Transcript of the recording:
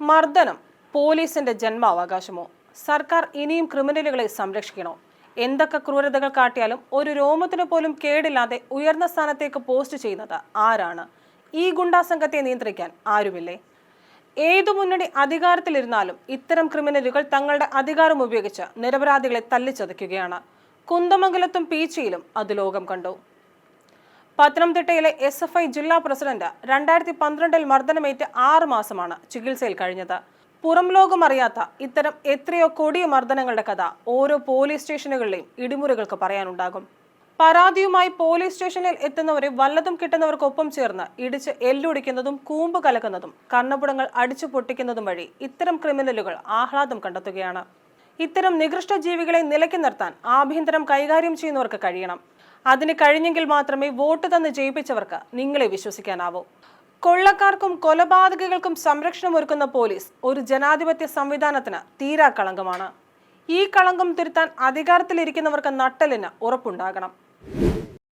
മർദ്ദനം പോലീസിന്റെ ജന്മാവകാശമോ? സർക്കാർ ഇനിയും ക്രിമിനലുകളെ സംരക്ഷിക്കണോ? എന്തൊക്കെ ക്രൂരതകൾ കാട്ടിയാലും ഒരു രോമത്തിന് പോലും കേടില്ലാതെ ഉയർന്ന സ്ഥാനത്തേക്ക് പോസ്റ്റ് ചെയ്യുന്നത് ആരാണ്? ഈ ഗുണ്ടാസംഘത്തെ നിയന്ത്രിക്കാൻ ആരുമില്ലേ? ഏതു മുന്നണി അധികാരത്തിലിരുന്നാലും ഇത്തരം ക്രിമിനലുകൾ തങ്ങളുടെ അധികാരം ഉപയോഗിച്ച് നിരപരാധികളെ തല്ലിച്ചതയ്ക്കുകയാണ്. കുന്തമംഗലത്തും പീച്ചിയിലും അത് ലോകം കണ്ടു. പത്തനംതിട്ടയിലെ എസ് എഫ് ഐ ജില്ലാ പ്രസിഡന്റ് രണ്ടായിരത്തി പന്ത്രണ്ടിൽ മർദ്ദനമേറ്റ് ആറ് മാസമാണ് ചികിത്സയിൽ കഴിഞ്ഞത്. പുറം ലോകം അറിയാത്ത ഇത്തരം എത്രയോ കൊടിയ മർദ്ദനങ്ങളുടെ കഥ ഓരോ പോലീസ് സ്റ്റേഷനുകളിലെയും ഇടിമുറികൾക്ക് പറയാനുണ്ടാകും. പരാതിയുമായി പോലീസ് സ്റ്റേഷനിൽ എത്തുന്നവരെ വല്ലതും കിട്ടുന്നവർക്കൊപ്പം ചേർന്ന് ഇടിച്ച് എല്ലൊടിക്കുന്നതും കൂമ്പ് കലക്കുന്നതും കണ്ണപുടങ്ങൾ അടിച്ചു പൊട്ടിക്കുന്നതും വഴി ഇത്തരം ക്രിമിനലുകൾ ആഹ്ലാദം കണ്ടെത്തുകയാണ്. ഇത്തരം നികൃഷ്ട ജീവികളെ നിലയ്ക്ക് നിർത്താൻ ആഭ്യന്തരം കൈകാര്യം ചെയ്യുന്നവർക്ക് കഴിയണം. അതിന് കഴിഞ്ഞെങ്കിൽ മാത്രമേ വോട്ട് തന്ന് ജയിപ്പിച്ചവർക്ക് നിങ്ങളെ വിശ്വസിക്കാനാവൂ. കൊള്ളക്കാർക്കും കൊലപാതകികൾക്കും സംരക്ഷണം ഒരുക്കുന്ന പോലീസ് ഒരു ജനാധിപത്യ സംവിധാനത്തിന് തീരാ കളങ്കമാണ്. ഈ കളങ്കം തിരുത്താൻ അധികാരത്തിലിരിക്കുന്നവർക്ക് നട്ടലിന് ഉറപ്പുണ്ടാകണം.